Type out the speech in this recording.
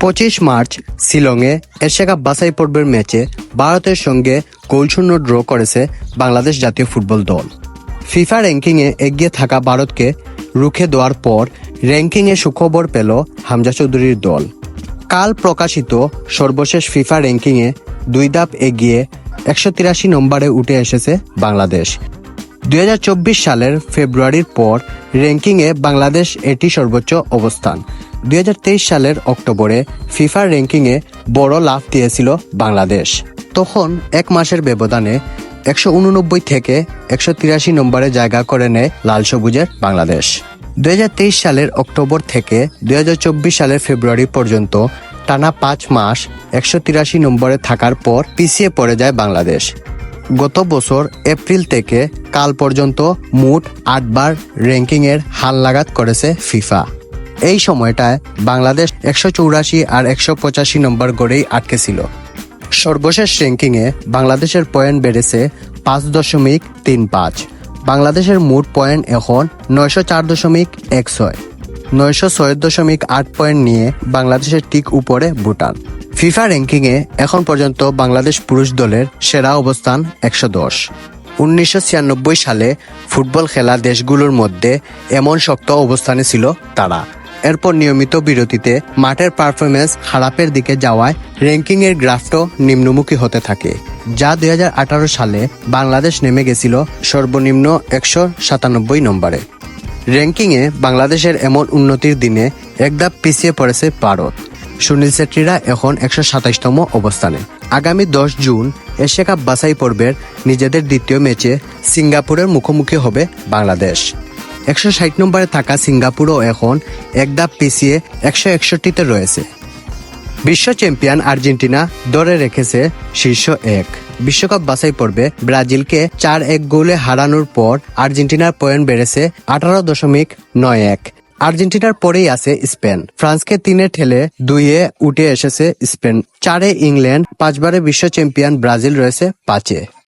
পঁচিশ মার্চ শিলংয়ে Asia cup বাছাই পর্বের ম্যাচে ভারতের সঙ্গে গোলশূন্য ড্র করেছে বাংলাদেশ জাতীয় ফুটবল দল। ফিফা র্যাঙ্কিংয়ে এগিয়ে থাকা ভারতকে রুখে দেওয়ার পর র্যাঙ্কিংয়ে সুখবর পেল হামজা চৌধুরীর দল। কাল প্রকাশিত সর্বশেষ ফিফা র্যাঙ্কিংয়ে দুই ধাপ এগিয়ে একশো তিরাশি নম্বরে উঠে এসেছে বাংলাদেশ। দুই হাজার চব্বিশ সালের ফেব্রুয়ারির পর র্যাঙ্কিংয়ে বাংলাদেশ এটি সর্বোচ্চ অবস্থান। দুই হাজার তেইশ সালের অক্টোবরে ফিফা র্যাঙ্কিংয়ে বড় লাভ দিয়েছিল বাংলাদেশ। তখন এক মাসের ব্যবধানে একশো উননব্বই থেকে একশো তিরাশি নম্বরে জায়গা করে নেয় লাল সবুজের বাংলাদেশ। দুই হাজার তেইশ সালের অক্টোবর থেকে দুই হাজার চব্বিশ সালের ফেব্রুয়ারি পর্যন্ত টানা পাঁচ মাস একশো তিরাশি নম্বরে থাকার পর পিছিয়ে পড়ে যায় বাংলাদেশ। গত বছর এপ্রিল থেকে কাল পর্যন্ত মোট আটবার র্যাঙ্কিংয়ের হালনাগাদ করেছে ফিফা। এই সময়টায় বাংলাদেশ একশো চৌরাশি আর একশো পঁচাশি নম্বর গড়েই আটকে ছিল। সর্বশেষ র্যাঙ্কিংয়ে বাংলাদেশের পয়েন্ট বেড়েছে পাঁচ দশমিক তিন পাঁচ। বাংলাদেশের মোট পয়েন্ট এখন নয়শো চার দশমিক এক ছয়। নয়শো ছয় দশমিক আট পয়েন্ট নিয়ে বাংলাদেশের ঠিক উপরে ভুটান। ফিফা র্যাঙ্কিংয়ে এখন পর্যন্ত বাংলাদেশ পুরুষ দলের সেরা অবস্থান একশো দশ। উনিশশো সালে ফুটবল খেলা দেশগুলোর মধ্যে এমন শক্ত অবস্থানে ছিল তারা। এরপর নিয়মিত বিরতিতে মাঠের পারফরমেন্স খারাপের দিকে যাওয়ায় র্যাঙ্কিংয়ের গ্রাফটও নিম্নমুখী হতে থাকে, যা দু হাজার আঠারো সালে বাংলাদেশ নেমে গেছিল সর্বনিম্ন একশো সাতানব্বই নম্বরে। র্যাঙ্কিংয়ে বাংলাদেশের এমন উন্নতির দিনে একধাপ পিছিয়ে পড়েছে ভারত। সুনীল ছেত্রীরা এখন একশো সাতাইশতম অবস্থানে। আগামী দশ জুন এশিয়া কাপ বাছাই পর্বের নিজেদের দ্বিতীয় ম্যাচে সিঙ্গাপুরের মুখোমুখি হবে বাংলাদেশ। একশো ষাট নম্বরে থাকা সিঙ্গাপুরও এখন এক ধাপ পিছিয়ে একশো একষট্টিতে রয়েছে। বিশ্ব চ্যাম্পিয়ন আর্জেন্টিনা ধরে রেখেছে শীর্ষ এক। বিশ্বকাপ বাছাই পর্বে ব্রাজিলকে চার এক গোলে হারানোর পর আর্জেন্টিনার পয়েন্ট বেড়েছে আঠারো দশমিক নয় এক। আর্জেন্টিনার পরেই আছে স্পেন। ফ্রান্সকে তিনে ঠেলে দুইয়ে উঠে এসেছে স্পেন। চারে ইংল্যান্ড, পাঁচবারে বিশ্ব চ্যাম্পিয়ন ব্রাজিল রয়েছে পাঁচে।